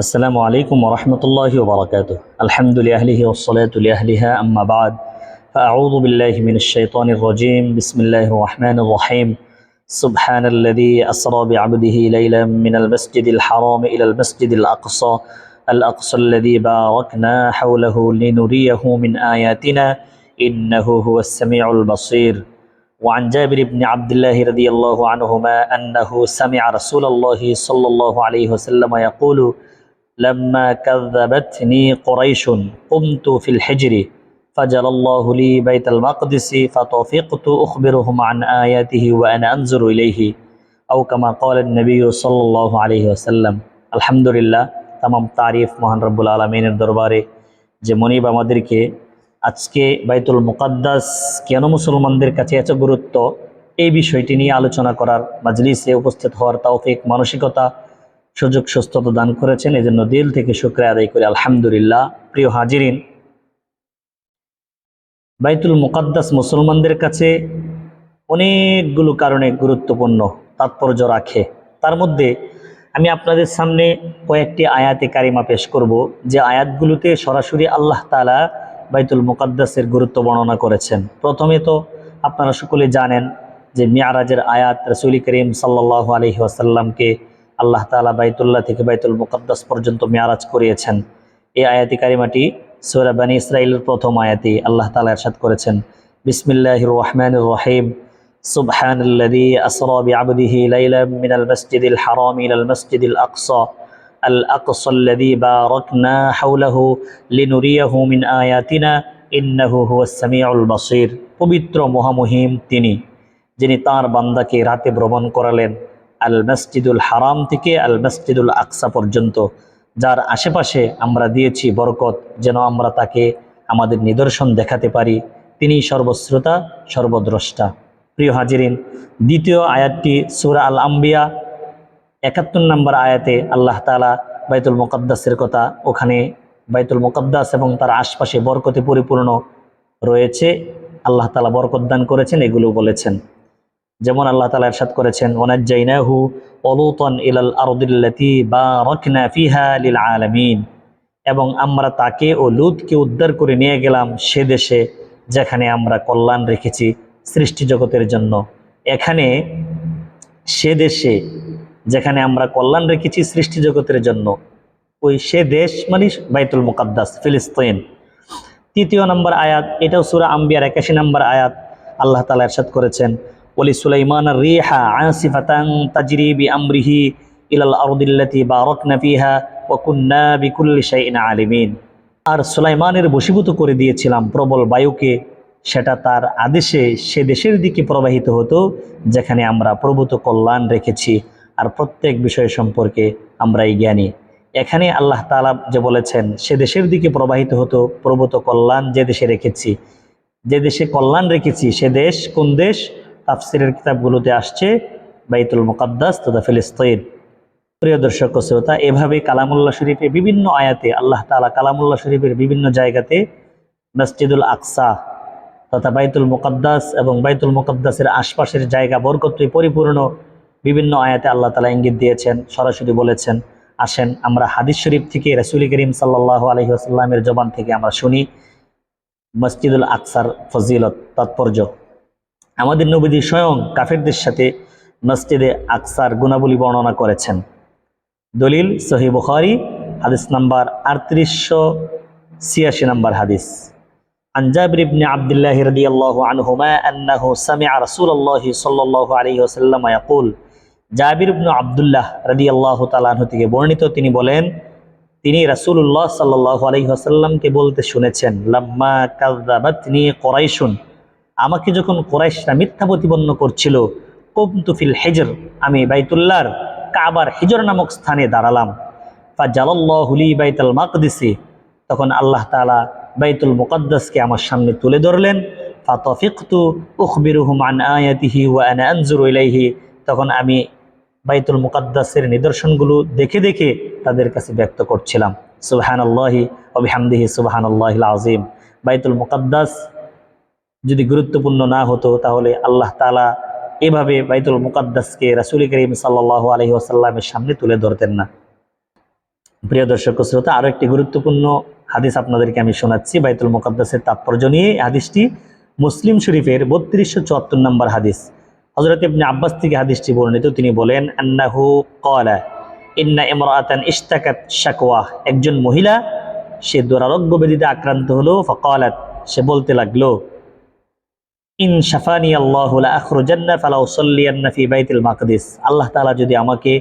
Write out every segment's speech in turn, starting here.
السلام عليكم ورحمة الله وبركاته. الحمد لأهله والصلاة لأهلها أما بعد فأعوذ بالله من الشيطان الرجيم. بسم الله الرحمن الرحيم. سبحان الذي أسرى بعبده ليلا من المسجد الحرام إلى المسجد الأقصى. الأقصى الذي باركنا حوله لنريه من آياتنا. إنه هو السميع البصير. وعن جابر بن عبد الله رضي الله عنهما أنه سمع رسول الله صلى الله عليه وسلم يقول لما كذبتني قريش قمت في الحجر فجر الله لي بيت المقدس فطفقت أخبرهم عن آياته وأنا أنظر إليه أو كما قال النبي صلى الله عليه وسلم الحمد لله তামাম তারিফ মহান রব্বুল আলমিনের দরবারে যে মনিব আমাদেরকে আজকে বাইতুল মুকাদ্দাস কেন মুসলমানদের কাছে এত গুরুত্ব এই বিষয়টি নিয়ে আলোচনা করার মাজলিসে উপস্থিত হওয়ার তৌফিক মানসিকতা সুযোগ সুস্থতা দান করেছেন। এজন্য দিল থেকে শুক্রিয়া আদায় করি। আলহামদুলিল্লাহ। প্রিয় হাজিরিন, বাইতুল মুকাদ্দাস মুসলমানদের কাছে অনেকগুলো কারণে গুরুত্বপূর্ণ তাৎপর্য রাখে। তার মধ্যে আমি আপনাদের সামনে কয়েকটি আয়াতে কারিমা পেশ করব, যে আয়াতগুলোতে সরাসরি আল্লাহ তালা বাইতুল মুকাদ্দাসের গুরুত্ব বর্ণনা করেছেন। প্রথমে তো আপনারা সকলে জানেন যে মিয়ারাজের আয়াত রসুল করিম সাল্লাহ আলহি আসাল্লামকে আল্লাহ তালা বাইতুল্লাহ থেকে বাইতুল মুকাদ্দাস পর্যন্ত মিয়ারাজ করিয়েছেন এই আয়াতি কারিমাটি সৌরা বানী ইসরায়েলের প্রথম আয়াতি আল্লাহ তালা এরশাদ করেছেন বিসমিল্লাহ রহমান রহিম سبحان الذي أسرى بعبده ليلا من المسجد الحرام إلى المسجد الأقصى الأقصى الذي باركنا حوله لنريه من آياتنا إنه هو السميع البصير পবিত্র মহামহিম তিনি যিনি তার বান্দাকে রাতে ভ্রমণ করালেন আল মসজিদুল হারাম থেকে আল মসজিদুল আকসা পর্যন্ত, যার আশেপাশে আমরা দিয়েছি বরকত, যেন আমরা তাকে আমাদের নিদর্শন দেখাতে পারি। তিনি সর্বশ্রোতা, সর্বদ্রষ্টা। প্রিয় হাজিরিন, দ্বিতীয় আয়াতটি সুরা আল আম্বিয়া, একাত্তর নম্বর আয়াতে আল্লাহ তালা বাইতুল মোকাদ্দাসের কথা, ওখানে বাইতুল মোকাদ্দাস এবং তার আশপাশে বরকতে পরিপূর্ণ রয়েছে। আল্লাহ তালা বরকত দান করেছেন, এগুলো বলেছেন। যেমন আল্লাহ তালা এরশাদ করেছেন, ওনাজ্জাইনাহু অলুতন ইলাল আরদুল্লাতি বা রকনা ফিহা লিল আলামিন। এবং আমরা তাকে ও লুতকে উদ্ধার করে নিয়ে গেলাম সে দেশে যেখানে আমরা কল্যাণ রেখেছি সৃষ্টি জগতের জন্য। এখানে সে দেশে যেখানে আমরা কল্যাণ রেখেছি সৃষ্টি জগতের জন্য, ওই সে দেশ মানে বাইতুল মুকাদ্দাস, ফিলিস্তিন। তৃতীয় নম্বর আয়াত, এটাও সুরা আম্বিয়ার একাশি নম্বর আয়াত, আল্লাহ তালা এরশাদ করেছেন ওলি সুলাইমান রিহা আসিফাতাং তাজরি বি আমরিহি ইলাল আরদিল্লাতি বারাকনা ফিহা ওয়া কুন্না বিকুল্লি শাইইন আলিমিন। আর সুলাইমানের বশীভূত করে দিয়েছিলাম প্রবল বায়ুকে, সেটা তার আদেশে সে দেশের দিকে প্রবাহিত হতো, যেখানে আমরা প্রভূত কল্যাণ রেখেছি। আর প্রত্যেক বিষয় সম্পর্কে আমরা এই জ্ঞানী। এখানে আল্লাহ তালা যে বলেছেন, সে দেশের দিকে প্রবাহিত হতো, প্রভূত কল্যাণ যে দেশে রেখেছি। যে দেশে কল্যাণ রেখেছি, সে দেশ কোন দেশ? তাফসিরের কিতাবগুলোতে আসছে, বাইতুল মুকাদ্দাস তথা ফিলিস্তিন। প্রিয় দর্শক শ্রোতা এভাবে কালামুল্লাহ শরীফে বিভিন্ন আয়াতে আল্লাহ তালা কালামুল্লাহ শরীফের বিভিন্ন জায়গাতে মসজিদুল আকসা তথা বাইতুল মুকাদ্দাস এবং বাইতুল মুকাদ্দাসের আশপাশের জায়গা বরকত্রী পরিপূর্ণ বিভিন্ন আয়াতে আল্লাহ তালা ইঙ্গিত দিয়েছেন, সরাসরি বলেছেন, আসেন, আমরা হাদিস শরীফ থেকে রসুল করিম সাল্লাহ আলহি আসাল্লামের জবান থেকে আমরা শুনি, মসজিদুল আকসার ফজিলত, তাৎপর্য। আমাদের নবীজি স্বয়ং কাফেরদের সাথে মসজিদে আকসার গুণাবলী বর্ণনা করেছেন দলিল সহি বুখারি হাদিস নাম্বার আটত্রিশশো ছিয়াশি নম্বর হাদিস عن جابر بن عبد الله رضي الله عنهما أنه سمع رسول الله صلى الله عليه وسلم يقول জাবির ইবনু আবদুল্লাহ রাদি আল্লাহ তালাহ থেকে বর্ণিত তিনি বলেন তিনি রাসুল্লাহ সাল্লাহ আলহি আসাল্লামকে বলতে শুনেছেন লাম্মা কাজাবাতনি কোরাইশুন আমাকে যখন কোরাইশরা মিথ্যা প্রতিপন্ন করছিল কমতুফিল হেজর, আমি বাইতুল্লাহর কাবার হিজর নামক স্থানে দাঁড়ালাম। ফা জালাল্লাহুলি বাইতাল মাকদিসি, তখন আল্লাহ তালা বাইতুল মুকদ্দাসকে আমার সামনে তুলে ধরলেন। ফাতফিকতু উখবিরুহুম আন আয়াতিহি ওয়া ইলাইহি, তখন আমি বাইতুল মুকাদ্দাসের নিদর্শনগুলো দেখে দেখে তাদের কাছে ব্যক্ত করছিলাম। সুবাহান আল্লাহি অবিহামদিহি সুবাহান আল্লাহিল আজিম বাইতুল মুকাদ্দাস যদি গুরুত্বপূর্ণ না হতো, তাহলে আল্লাহ তালা এভাবে বাইতুল মুকাদ্দাসকে রাসুল করিম সাল্লাহ আলহি আসাল্লামের সামনে তুলে ধরতেন না। প্রিয় দর্শক শ্রোতা আরও একটি গুরুত্বপূর্ণ হাদিস আপনাদেরকে আমি শোনাচ্ছি, বাইতুল মোকাদ্দাসের তাৎপর্য নিয়ে। হাদিসটি মুসলিম শরীফের বত্রিশশো চুয়াত্তর নম্বর হাদিস। হজরত ইবনে আব্বাস থেকে হাদিসটি বর্ণিত। তিনি বলেন, আন্নাহু কলা ইন্না ইমরাতান ইশতাকাত শাকওয়া। একজন মহিলা, সে দুরারোগ্য ব্যাধিতে আক্রান্ত হলো, ফকালাত, সে বলতে লাগল ইন আল্লাহ তাআলা যদি আমাকে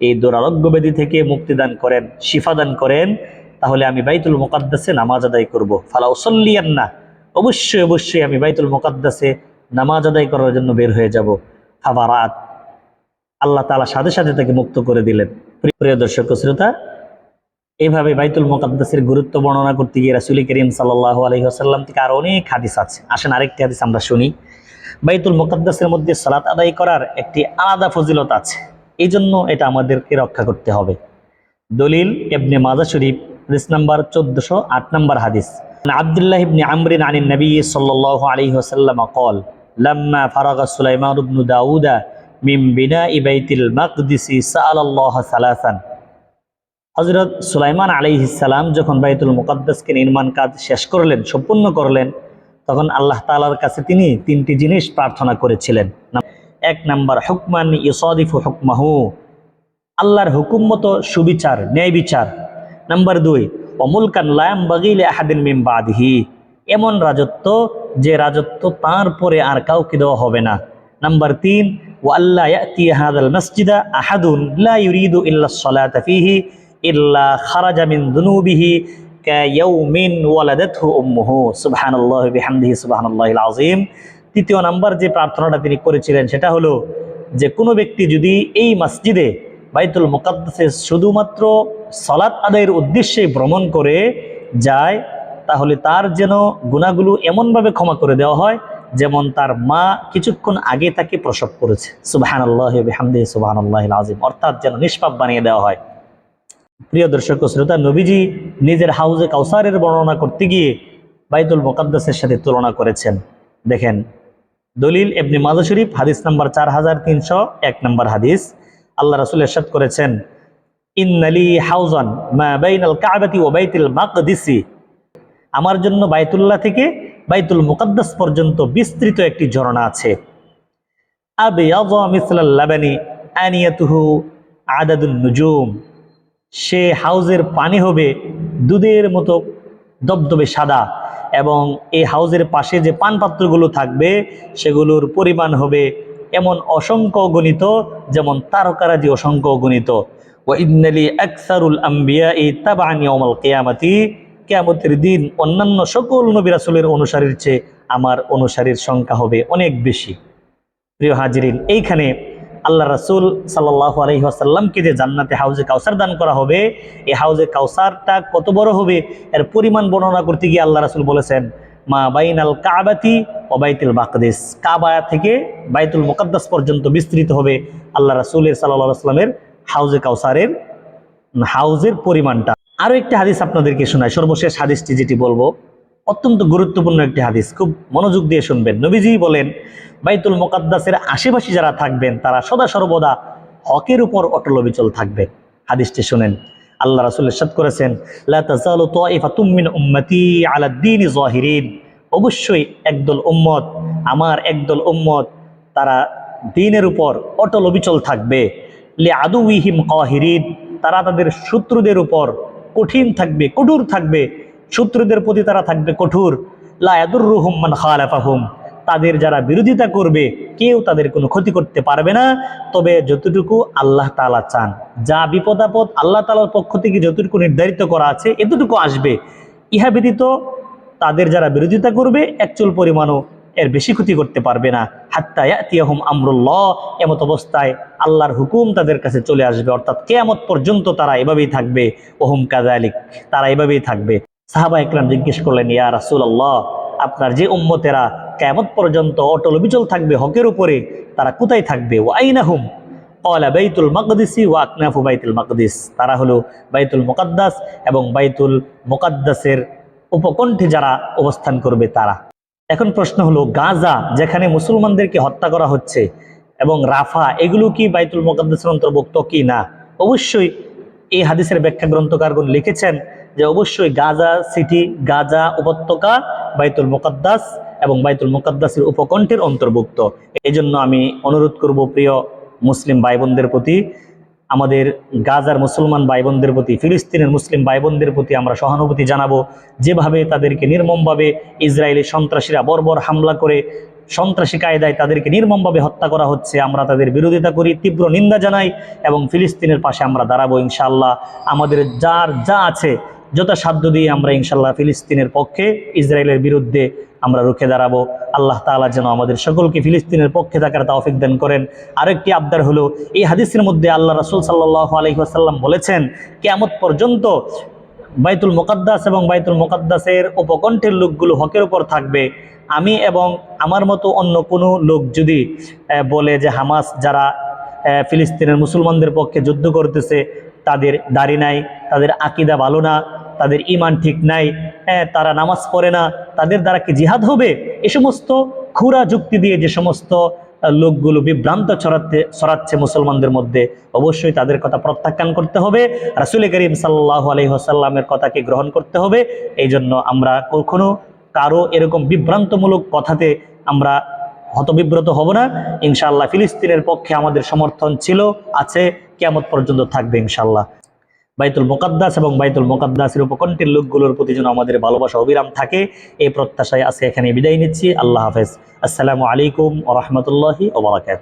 এই দুরারোগ্য ব্যাধি থেকে মুক্তিদান করেন, শিফা দান করেন, তাহলে আমি বাইতুল মুকাদ্দাসে নামাজ আদায় করব। ফালা উসল্লিয়ান্না, অবশ্যই অবশ্যই আমি বাইতুল মুকাদ্দাসে নামাজ আদায় করার জন্য বের হয়ে যাব। খাবারাত আল্লাহ তাআলা সাথে সাথে তাকে মুক্ত করে দিলেন। প্রিয় দর্শক শ্রোতা এভাবে বাইতুল মোকাদ্দাসের গুরুত্ব বর্ণনা করতে গিয়ে রাসুলি করিম সাল্লাহ আলহিহাসাল্লাম থেকে আরও অনেক হাদিস আছে। আসেন আরেকটি হাদিস আমরা শুনি। বাইতুল মোকাদ্দাসের মধ্যে সালাত আদায় করার একটি আলাদা ফজিলত আছে। এই জন্য এটা আমাদেরকে রক্ষা করতে হবে। দলিল এবনে মাজা শরীফ, হাদিস নাম্বার চোদ্দশো আট নম্বর হাদিস। আবদুল্লাহ ইবনে আমরিন আনী নবী সাল্লাহ আলহিহাসাল্লাম কল, লাম্মা ফারাগা সুলাইমান ইবনু দাউদা মিম বিনা ইবাইতিল মাকদিসি সাআলাল্লাহ সালাসান। হজরত সুলাইমান আলাইহিসাল্লাম যখন বাইতুল মুকাদ্দাসকে নির্মাণ কাজ শেষ করলেন, সম্পূর্ণ করলেন, তখন আল্লাহ তাআলার কাছে তিনি তিনটি জিনিস প্রার্থনা করেছিলেন। এক নাম্বার, হুকমান ইসদিফু হুকমাহু। আল্লাহর হুকুম মতো সুবিচার, ন্যায় বিচার। নাম্বার দুই অমুলকান লায়াম বাগিলে আহাদিন মিম বাদহি। এমন রাজত্ব যে রাজত্ব তার পরে আর কাউকে দেওয়া হবে না। নাম্বার তিন ও আল্লাহ মসজিদা আহাদুন ইউরিদু ইল্লা সলাতা ফিহি। ইল্লা খারাজা মিন দুনুবিহি কায়াউমিন ওয়ালাদাতহু উম্মুহু। সুবহানাল্লাহি বিহামদিহি, সুবহানাল্লাহিল আযীম। তৃতীয় নাম্বার যে প্রার্থনাটা তিনি করেছিলেন সেটা হলো যে কোনো ব্যক্তি যদি এই মসজিদে বাইতুল মুকাদ্দাসে শুধুমাত্র সলাৎ আদায়ের উদ্দেশ্যে ভ্রমণ করে যায়, তাহলে তার যেন গুণাগুলো এমনভাবে ক্ষমা করে দেওয়া হয় যেমন তার মা কিছুক্ষণ আগে তাকে প্রসব করেছে। সুবাহান আল্লাহ হামদি সুবাহান আল্লাহ আজিম অর্থাৎ যেন নিষ্পাপ বানিয়ে দেওয়া হয়। প্রিয় দর্শক শ্রোতা, নবীজি নিজের হাউজে কাউসারের বর্ণনা করতে গিয়ে বাইতুল মোকাদ্দাসের সাথে তুলনা করেছেন। দেখেন, দলিল এবনি মাজা শরীফ, হাদিস নাম্বার চার হাজার তিনশো এক নম্বর হাদিস। আল্লাহ রাসুল এরশাদ করেছেন ইন্নালি হাউজান বাইনাল ও বাইতুল আমার জন্য বাইতুল্লাহ থেকে বাইতুল মুকাদ্দাস পর্যন্ত বিস্তৃত একটি ঝরনা আছে। লাবানি আনিয়াতুহু আদাদুন নুজুম। সে হাউজের পানি হবে দুধের মতো দবদবে সাদা এবং এই হাউজের পাশে যে পান পাত্রগুলো থাকবে, সেগুলোর পরিমাণ হবে এমন অসংখ্য গণিত যেমন তারকারাজি অসংখ্য গণিত। ও আকসারুল আম্বিয়া ই তাবানি অমল কেয়ামাতি, কেয়ামতের দিন অন্যান্য সকল নবী রাসূলের অনুসারীর চেয়ে আমার অনুসারীর সংখ্যা হবে অনেক বেশি। প্রিয় হাজিরিন, এইখানে আল্লাহ রাসূল সাল্লাহ আলহি আসাল্লামকে যে জান্নাতে হাউজে কাউসার দান করা হবে, এই হাউজে কাউসারটা কত বড় হবে? এর পরিমাণ বর্ণনা করতে গিয়ে আল্লাহ রাসূল বলেছেন, মা বাইনাল কাবাতি ও বাইতুল বাকদিস কাবা থেকে বাইতুল মুকাদ্দাস পর্যন্ত বিস্তৃত হবে আল্লাহ রাসূলের সাল্লাহ আসলামের হাউজে কাউসারের হাউজের পরিমাণটা। আরও একটি হাদিস আপনাদেরকে শোনায় সর্বশেষ হাদিসটি যেটি বলব অত্যন্ত গুরুত্বপূর্ণ একটি হাদিস। খুব মনোযোগ দিয়ে শুনবেন। নবীজি বলেন, বাইতুল মোকাদ্দাসের আশেপাশে যারা থাকবেন, তারা সদা সর্বদা হকের উপর অটল বিচল থাকবে। হাদিসটি শুনেন। আল্লাহ রাসূল ইরশাদ করেছেন যাহিরিন। অবশ্যই একদল উম্মত, আমার একদল উম্মত, তারা দিনের উপর অটল অবিচল থাকবে। লি আদুইহিম কাহিরিন, তারা তাদের শত্রুদের উপর কঠিন থাকবে, কঠোর থাকবে। শত্রুদের প্রতি তারা থাকবে কঠোর। লায়াদুরুহুম মান খালাফাহুম। তাদের যারা বিরোধিতা করবে, কেউ তাদের কোনো ক্ষতি করতে পারবে না। তবে যতটুকু আল্লাহ তাআলা চান, যা বিপদ আপদ আল্লাহ তাআলার পক্ষ থেকে যতটুকু নির্ধারিত করা আছে, এতটুকু আসবে। ইহা ব্যতীত তাদের যারা বিরোধিতা করবে একচুল পরিমাণও এর বেশি ক্ষতি করতে পারবে না। হাত্তা ইয়াতিয়াহুম আমরুল্লাহ, এমত অবস্থায় আল্লাহর হুকুম তাদের কাছে চলে আসবে। অর্থাৎ কেয়ামত পর্যন্ত তারা এভাবেই থাকবে। ওহুম কাজালিক তারা এভাবেই থাকবে। সাহাবা ইকরাম জিজ্ঞেস করলেন, ইয়া রাসূলুল্লাহ, আপনার যে উম্মতেরা কেয়ামত পর্যন্ত অটল বিচল থাকবে হকের উপরে, তারা কোথায় থাকবে? ও আইনাহুম? কলা বাইতুল বাইতুল তারা হলো বাইতুল মোকাদ্দাস এবং বাইতুল মোকাদ্দাসের উপকণ্ঠে যারা অবস্থান করবে তারা। এখন প্রশ্ন হলো, গাজা যেখানে মুসলমানদেরকে হত্যা করা হচ্ছে এবং রাফা, এগুলো কি বাইতুল মোকাদ্দাসের অন্তর্ভুক্ত কি না? অবশ্যই এই হাদিসের ব্যাখ্যা গ্রন্থকারগণ লিখেছেন যে অবশ্যই গাজা সিটি, গাজা উপত্যকা, বাইতুল মুকাদ্দাস এবং বাইতুল মুকাদ্দাসের উপকণ্ঠের অন্তর্ভুক্ত। এই জন্য আমি অনুরোধ করব প্রিয় মুসলিম ভাই বোনদের প্রতি, আমাদের গাজার মুসলমান ভাই বোনদের প্রতি, ফিলিস্তিনের মুসলিম ভাই বোনদের প্রতি আমরা সহানুভূতি জানাব। যেভাবে তাদেরকে নির্মমভাবে ইসরায়েলি সন্ত্রাসীরা বর্বর হামলা করে, সন্ত্রাসী কায়দায় তাদেরকে নির্মমভাবে হত্যা করা হচ্ছে, আমরা তাদের বিরোধিতা করি, তীব্র নিন্দা জানাই এবং ফিলিস্তিনের পাশে আমরা দাঁড়াবো ইনশাআল্লাহ। আমাদের যার যা আছে যথাসাধ্য দিয়ে আমরা ইনশাল্লাহ ফিলিস্তিনের পক্ষে ইসরায়েলের বিরুদ্ধে আমরা রুখে দাঁড়াবো। আল্লাহ তাআলা যেন আমাদের সকলকে ফিলিস্তিনের পক্ষে থাকার তৌফিক দান করেন। আরেকটি আবদার হলো, এই হাদিসের মধ্যে আল্লাহ রসুল সাল্লাল্লাহু আলাইহি ওয়াসাল্লাম বলেছেন, কিয়ামত পর্যন্ত বাইতুল মোকাদ্দাস এবং বাইতুল মোকাদ্দাসের উপকণ্ঠের লোকগুলো হকের উপর থাকবে। আমি এবং আমার মতো অন্য কোনো লোক যদি বলে যে হামাস যারা ফিলিস্তিনের মুসলমানদের পক্ষে যুদ্ধ করতেছে, তাদের দাড়ি নাই, তাদের আকিদা ভালো না তাদের ইমান ঠিক নাই হ্যাঁ তারা নামাজ পড়ে না, তাদের দ্বারা কি জিহাদ হবে? এ সমস্ত খুরা যুক্তি দিয়ে যে সমস্ত লোকগুলো বিভ্রান্ত ছড়াতে, ছড়াচ্ছে মুসলমানদের মধ্যে, অবশ্যই তাদের কথা প্রত্যাখ্যান করতে হবে। রাসুল করিম সাল্লাহ আলহিহাসাল্লামের কথাকে গ্রহণ করতে হবে। এই জন্য আমরা কখনো কারও এরকম বিভ্রান্তমূলক কথাতে আমরা হতবিব্রত হব না। ইনশাআল্লাহ ফিলিস্তিনের পক্ষে আমাদের সমর্থন ছিল, আছে কেমত পর্যন্ত থাকবে ইনশাআল্লাহ। বাইতুল মোকাদ্দাস এবং বাইতুল মোকাদ্দাসের উপকণ্ঠের লোকগুলোর প্রতি যেন আমাদের ভালোবাসা, অবিরাম থাকে, এই প্রত্যাশায় আজকে এখানে বিদায় নিচ্ছি। আল্লাহ হাফেজ। আসসালামু আলাইকুম ও রহমতুল্লাহি ওবরাকাত